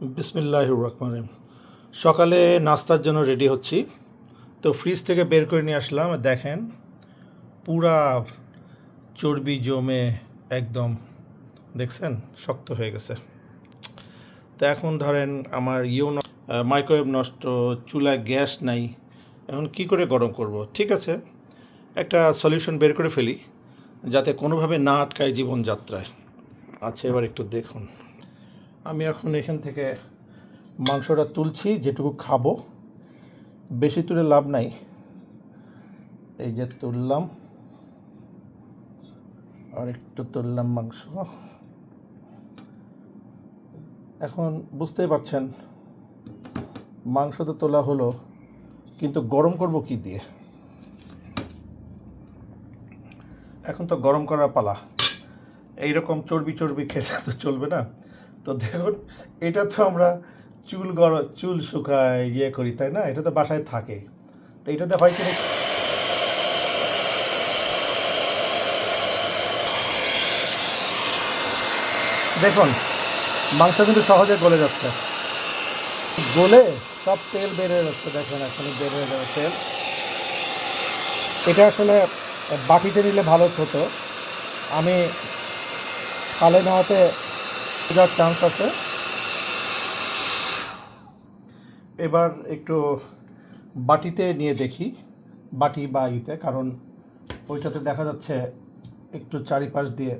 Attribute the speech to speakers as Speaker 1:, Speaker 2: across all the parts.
Speaker 1: বিসমিল্লাহ রহমান সকালে নাস্তার জন্য রেডি হচ্ছি। তো ফ্রিজ থেকে বের করে নিয়ে আসলাম। দেখেন, পুরা চর্বি জমে একদম, দেখছেন? শক্ত হয়ে গেছে। তো এখন ধরেন আমার ন- মাইক্রোওয়েভ নষ্ট চুলায় গ্যাস নাই। এখন কি করে গরম করব? ঠিক আছে, একটা সলিউশন বের করে ফেলি, যাতে কোনোভাবে না আটকায় জীবনযাত্রায়। আচ্ছা এবার একটু দেখুন। আমি এখন এখান থেকে মাংসটা তুলছি, যেটুকু খাব। বেশি তুলে লাভ নাই। এই যে তুললাম। আর একটু তুললাম মাংস। এখন বুঝতেই পারছেন, মাংস তো তোলা হলো, কিন্তু গরম করব কি দিয়ে? এখন তো গরম করার পালা। এইরকম চর্বি চর্বি খেলে তো চলবে না। তো দেখুন, এটা তো আমরা চুল গর চুল শুকায় ইয়ে করি, তাই না? এটা তো বাসায় থাকে। তো এটাতে হয় কি দেখুন, মাংস কিন্তু সহজে গলে যাচ্ছে। গলে সব তেল বেড়ে যাচ্ছে, দেখুন এখনই বেড়ে যাবে তেল। এটা আসলে বাটিতে নিলে ভালো হতো। আমি খালে নেওয়াতে যাওয়ার চান্স আছে। এবার একটু বাটিতে নিয়ে দেখি, বাটি বা ইতে, কারণ ওইটাতে দেখা যাচ্ছে একটু চারিপাশ দিয়ে।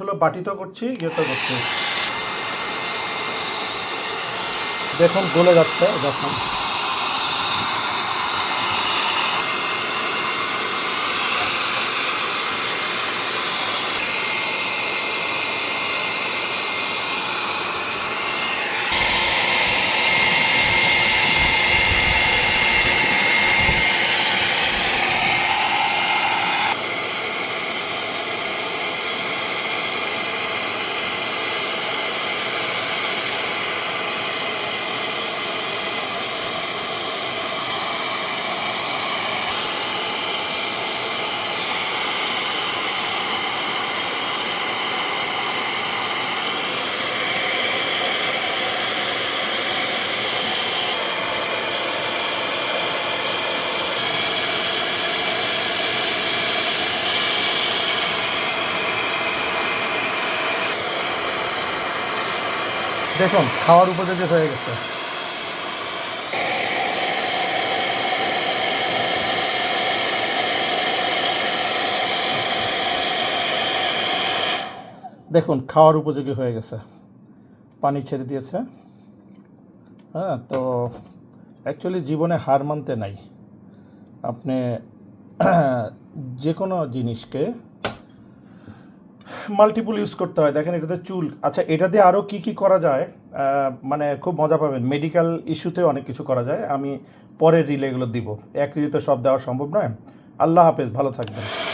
Speaker 1: হলো বাটিতেও করছি ইয়েতেও করছি। দেখুন গলে যাচ্ছে যখন। দেখুন, খাওয়ার উপযোগী হয়ে গেছে। দেখুন, খাওয়ার উপযোগী হয়ে গেছে। পানি ছেড়ে দিয়েছে। হ্যাঁ তো অ্যাকচুয়ালি জীবনে হার মানতে নাই। আপনি যে কোনো জিনিসকে মাল্টিপল ইউজ করতে হয়। দেখেন এটাতে চুল। আচ্ছা এটা দিয়ে আরও কী কী করা যায়? মানে খুব মজা পাবেন। মেডিকেল ইস্যুতে অনেক কিছু করা যায়। আমি পরের রিলেগুলো দিব। এক রিলে তো সব দেওয়া সম্ভব নয়। আল্লাহ হাফেজ। ভালো থাকবেন।